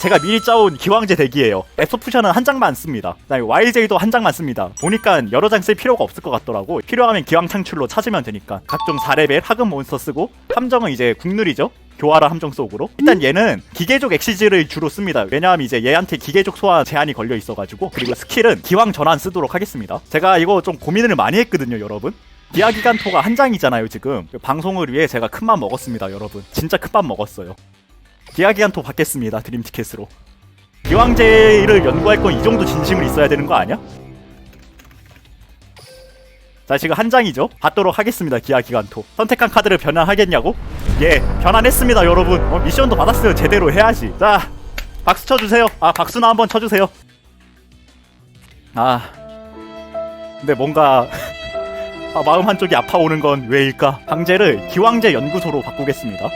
제가 미리 짜온 기왕제 덱이에요. 에소푸션은 한 장만 씁니다. 그다음에 YJ도 한 장만 씁니다. 보니까 여러 장 쓸 필요가 없을 것 같더라고. 필요하면 기왕 창출로 찾으면 되니까. 각종 4레벨 하급 몬스터 쓰고 함정은 이제 국룰이죠. 교화라 함정 속으로 일단 얘는 기계족 엑시즈를 주로 씁니다 왜냐하면 이제 얘한테 기계족 소환 제한이 걸려 있어가지고 그리고 스킬은 기왕 전환 쓰도록 하겠습니다 제가 이거 좀 고민을 많이 했거든요 여러분 기아기간토가 한 장이잖아요 지금 방송을 위해 제가 큰 맘 먹었습니다 여러분 진짜 큰 맘 먹었어요 기아기간토 받겠습니다 드림 티켓으로 기왕제를 연구할 건 이 정도 진심은 있어야 되는 거 아니야? 자 지금 한 장이죠 받도록 하겠습니다 기아기간토 선택한 카드를 변환하겠냐고? 예 변환했습니다 여러분 어, 미션도 받았어요 제대로 해야지 자 박수 쳐주세요 아 박수나 한번 쳐주세요 아 근데 뭔가 아, 마음 한쪽이 아파오는 건 왜일까? 강제를 기왕제 연구소로 바꾸겠습니다.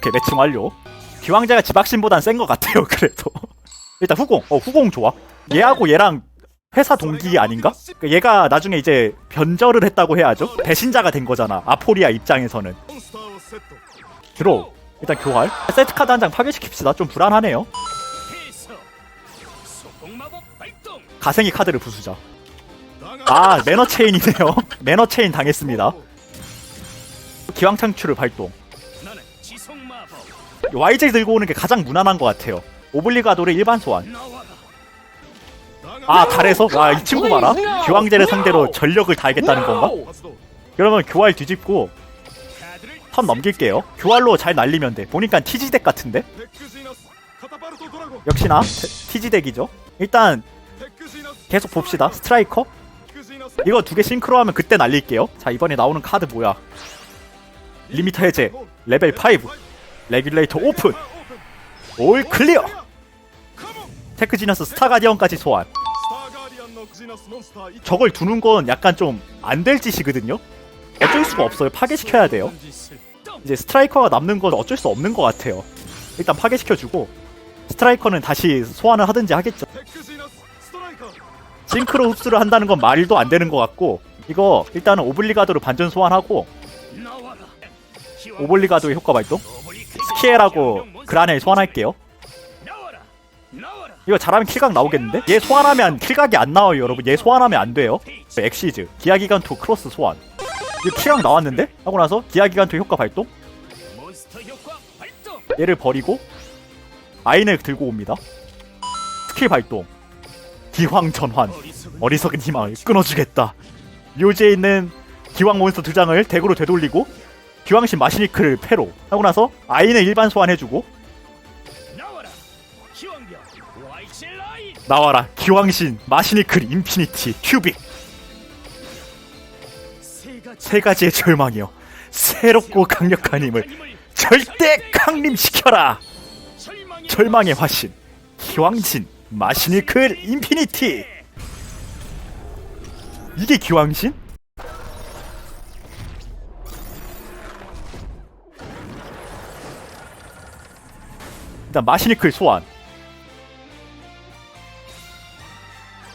오케이 매칭 완료. 기왕제가 지박신보단 센 것 같아요. 그래도 일단 후공, 어 후공 좋아. 얘하고 얘랑 회사 동기 아닌가? 그 얘가 나중에 이제 변절을 했다고 해야죠. 배신자가 된 거잖아. 아포리아 입장에서는. 들어. 일단 교활. 세트 카드 한 장 파괴시킵시다. 좀 불안하네요. 가생이 카드를 부수자. 아 매너 체인이네요 매너 체인 당했습니다 기왕 창출을 발동 YJ 들고 오는 게 가장 무난한 것 같아요. 오블리가도를 일반 소환. 아 달에서? 와 이 친구 봐라. 기왕제를 상대로 전력을 다하겠다는 건가? 그러면 교활 뒤집고 턴 넘길게요. 교활로 잘 날리면 돼. 보니까 TG덱 같은데? 역시나 TG덱이죠. 일단 계속 봅시다. 스트라이커? 이거 두 개 싱크로하면 그때 날릴게요. 자 이번에 나오는 카드 뭐야? 리미터 해제 레벨 5 레귤레이터 오픈. 올 클리어. 테크지너스 스타가디언까지 소환. 저걸 두는 건 약간 좀 안 될 짓이거든요. 어쩔 수가 없어요. 파괴시켜야 돼요. 이제 스트라이커가 남는 건 어쩔 수 없는 것 같아요. 일단 파괴시켜주고 스트라이커는 다시 소환을 하든지 하겠죠. 싱크로 흡수를 한다는 건 말도 안 되는 것 같고 이거 일단은 오블리가드로 반전 소환하고 오블리가드의 효과 발동 스키엘하고 그라넬 소환할게요. 이거 잘하면 킬각 나오겠는데? 얘 소환하면 킬각이 안 나와요 여러분. 얘 소환하면 안 돼요. 엑시즈. 기아기간토 크로스 소환. 이거 킬각 나왔는데? 하고 나서 기아기간토 효과 발동? 얘를 버리고 아인을 들고 옵니다. 스킬 발동. 기황 전환. 어리석은 희망을 끊어주겠다. 묘지에 있는 기왕 몬스터 두 장을 덱으로 되돌리고 기왕신 마시니크를 패로 하고 나서 아인을 일반 소환해주고 나와라 기왕신 마시니클 인피니티 큐빅. 세 가지의 절망이여. 새롭고 강력한 힘을 절대 강림시켜라. 절망의 화신. 기왕신 마시니클 인피니티. 이게 기왕신? 일단 마시니클 소환.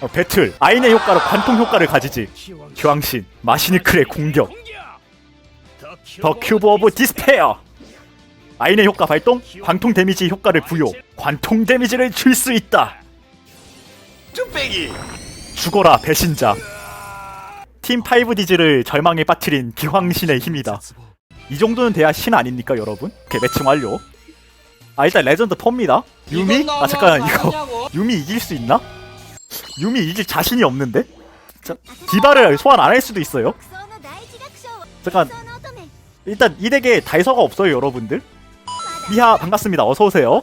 어, 배틀. 아인의 효과로 관통 효과를 가지지. 기왕신 마시니클의 공격. 더 큐브 오브 디스페어. 아인의 효과 발동 관통 데미지 효과를 부여. 관통 데미지를 줄 수 있다. 뚝배기 죽어라 배신자. 팀 5디즈를 절망에 빠뜨린 기황신의 힘이다. 이 정도는 돼야 신 아닙니까 여러분? 오케이 매칭 완료 아 일단 레전드 폿니다. 유미? 아 잠깐 이거 유미 이길 수 있나? 유미 이길 자신이 없는데? 자, 디바를 소환 안 할 수도 있어요. 잠깐. 일단 이 덱에 다이서가 없어요 여러분들. 미하 반갑습니다. 어서오세요.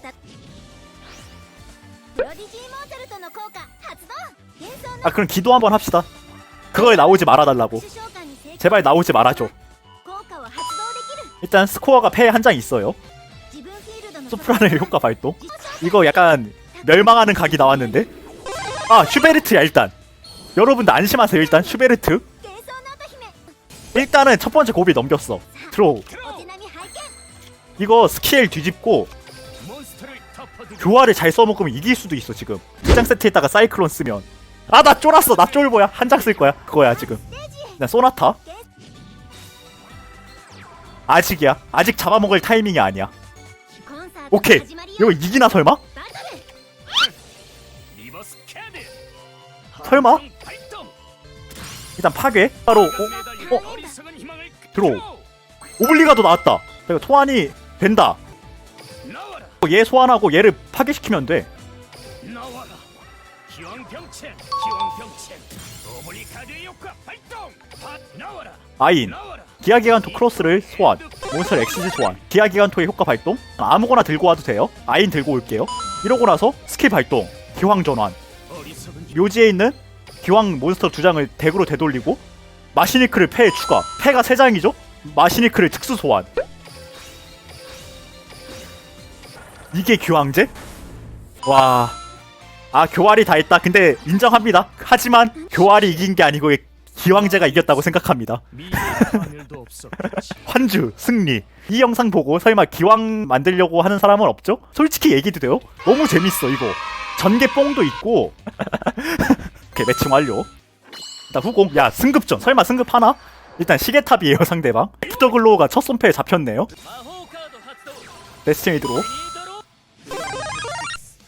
아 그럼 기도 한번 합시다. 그거에 나오지 말아달라고. 제발 나오지 말아줘. 일단 스코어가 패에 한장 있어요 소프라노의 효과 발동? 이거 약간 멸망하는 각이 나왔는데? 아 슈베르트야 일단. 여러분들 안심하세요 일단 슈베르트. 일단은 첫 번째 고비 넘겼어. 드로우 이거 스킬 뒤집고 교화를 잘 써먹으면 이길 수도 있어 지금. 두 장 세트에다가 사이클론 쓰면. 아 나 쫄았어. 나 쫄보야. 한 장 쓸 거야. 그거야 지금. 나 소나타. 아직이야. 아직 잡아먹을 타이밍이 아니야 오케이 이거 이기나 설마? 설마? 일단 파괴 바로 어? 어? 들어 오블리가도 나왔다 그러 소환이 된다 어, 얘 소환하고 얘를 파괴시키면 돼 아인 기하기간 토 크로스를 소환 몬스터 엑시즈 소환 기아기간토의 효과 발동. 아무거나 들고 와도 돼요. 아인 들고 올게요. 이러고 나서 스킬 발동 기황 전환. 묘지에 있는 기왕 몬스터 두 장을 덱으로 되돌리고 마시니크를 패에 추가. 패가 세 장이죠? 마시니크를 특수 소환. 이게 교황제? 와... 아 교활이 다 했다. 근데 인정합니다. 하지만 교활이 이긴 게 아니고 기왕제가 이겼다고 생각합니다 환주 승리. 이 영상 보고 설마 기왕 만들려고 하는 사람은 없죠? 솔직히 얘기도 돼요? 너무 재밌어 이거. 전개 뽕도 있고. 오케이 매칭 완료. 일단 후공. 야 승급전. 설마 승급하나? 일단 시계탑이에요 상대방. 애프터글로우가 첫 손패에 잡혔네요. 데스티니드로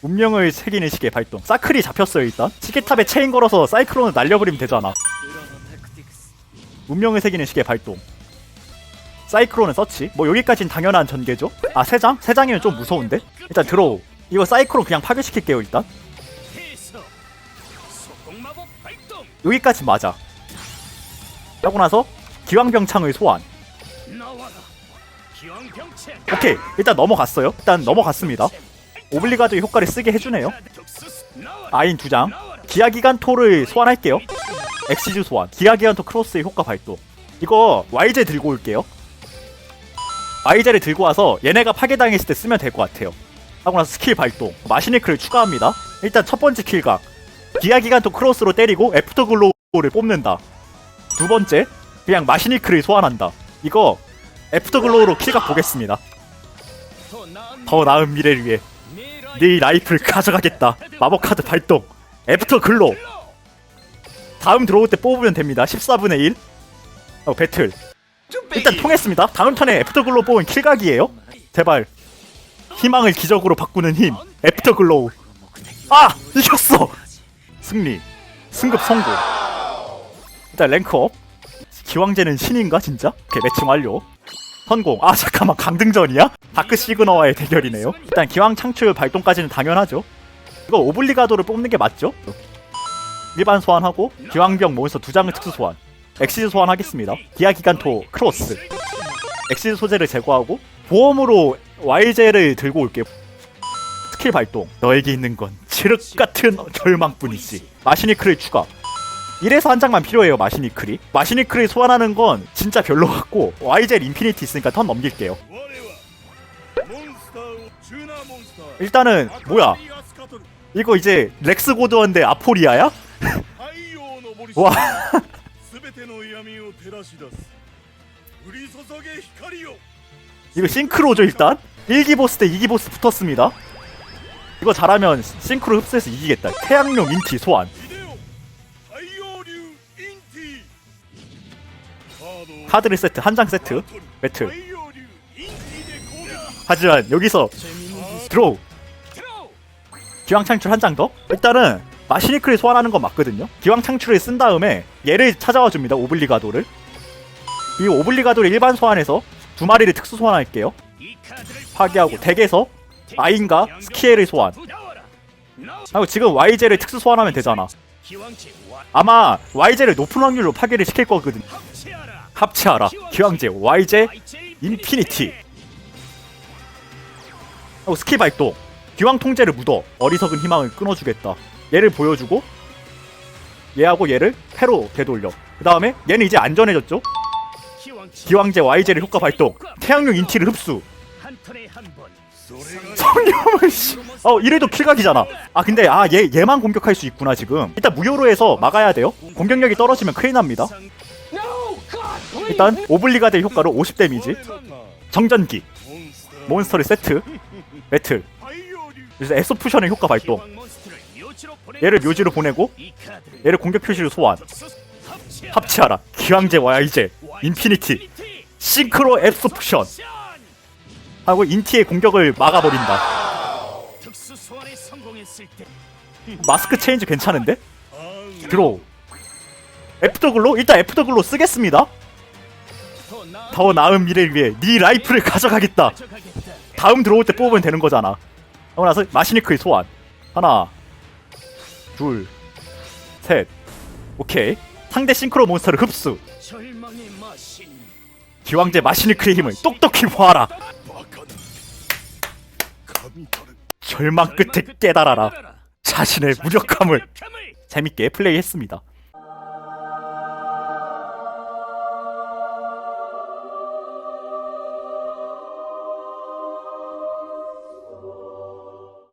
운명을 새기는 시계 발동. 사클이 잡혔어요 일단. 시계탑에 체인 걸어서 사이클론을 날려버리면 되잖아. 운명을 새기는 시계 발동. 사이클론의 서치 뭐 여기까진 당연한 전개죠. 아 3장? 3장이면 좀 무서운데? 일단 들어. 이거 사이클론 그냥 파괴시킬게요 일단. 여기까지 맞아. 하고 나서 기왕병창의 소환. 오케이. 일단 넘어갔어요. 일단 넘어갔습니다. 오블리가드의 효과를 쓰게 해주네요. 아인 두장. 기아기간토를 소환할게요. 엑시즈 소환. 기아기간토 크로스의 효과 발동. 이거 YJ 들고 올게요. YJ를 들고 와서 얘네가 파괴당했을 때 쓰면 될 것 같아요. 하고 나서 스킬 발동. 마시니크를 추가합니다. 일단 첫 번째 킬각. 기아기간토 크로스로 때리고 애프터글로우를 뽑는다. 두 번째 그냥 마시니크를 소환한다. 이거 애프터글로우로 킬각 보겠습니다. 더 나은 미래를 위해 네 라이프를 가져가겠다. 마법 카드 발동. 애프터 글로 다음 들어올 때 뽑으면 됩니다. 14분의 1 어, 배틀 일단 통했습니다. 다음 턴에 애프터 글로 뽑은 킬각이에요. 제발. 희망을 기적으로 바꾸는 힘. 애프터 글로우. 아! 이겼어! 승리. 승급 성공. 일단 랭크업. 기왕제는 신인가 진짜? 오케이 매칭 완료. 성공. 아 잠깐만. 강등전이야? 다크 시그너와의 대결이네요. 일단 기왕 창출 발동까지는 당연하죠. 이거 오블리가도를 뽑는 게 맞죠? 일반 소환하고 기왕병 몬스터 두 장을 특수 소환 엑시즈 소환하겠습니다. 기아 기간토 크로스. 엑시즈 소재를 제거하고 보험으로 YJ를 들고 올게요. 스킬 발동. 너에게 있는 건 지륵 같은 절망뿐이지. 마시니크를 추가. 1에서 한 장만 필요해요 마시니크리. 마시니크리 소환하는 건 진짜 별로 같고 YJ 인피니티 있으니까 턴 넘길게요 일단은 뭐야 이거 이제 렉스 고드원데 아포리아야? 와 ての闇を照らし出す降り注げ光よ 이거 싱크로죠 일단 1기 보스 대 2기 보스 붙었습니다 이거 잘하면 싱크로 흡수해서 이기겠다 태양용 인티 소환 秀よ太陽流インティカードを 카드를 세트 한 장 세트 太 배틀 陽流インティで攻撃 하지만 여기서 드로우 기왕 창출 한 장 더? 일단은 마시니크를 소환하는 건 맞거든요. 기왕 창출을 쓴 다음에 얘를 찾아와 줍니다 오블리가도를. 이 오블리가도를 일반 소환해서 두 마리를 특수 소환할게요. 파괴하고 덱에서 아인과 스키엘을 소환. 하고 지금 YJ를 특수 소환하면 되잖아. 아마 YJ를 높은 확률로 파괴를 시킬 거거든 합체하라. 기왕제 YJ 인피니티. 하고 스킬 발동. 기왕 통제를 묻어. 어리석은 희망을 끊어주겠다 얘를 보여주고 얘하고 얘를 패로 되돌려. 그 다음에 얘는 이제 안전해졌죠? 기왕제 YJ를 효과 발동. 태양용 인티를 흡수. 성령을 씨. 어 이래도 킬각이잖아. 아 근데 아 얘 얘만 공격할 수 있구나 지금. 일단 무효로 해서 막아야 돼요. 공격력이 떨어지면 큰일 납니다. 일단 오블리가 될 효과로 50 데미지. 정전기. 몬스터를 세트. 배틀. 그래서 엑소푸션의 효과 발동. 얘를 묘지로 보내고 얘를 공격 표시로 소환. 합치하라. 기왕제 와야 이제 인피니티. 싱크로 엑소푸션. 하고 인티의 공격을 막아버린다. 마스크 체인지 괜찮은데? 드로우. 애프터글로? 일단 애프터글로 쓰겠습니다. 더 나은 미래를 위해 네 라이프를 가져가겠다. 다음 들어올 때 뽑으면 되는 거잖아. 하고 나서 마시니크의 소환. 하나 둘셋. 오케이. 상대 싱크로 몬스터를 흡수. 기왕제 마시니크의 힘을 똑똑히 모아라. 절망 끝에 깨달아라. 자신의 무력함을 재밌게 플레이했습니다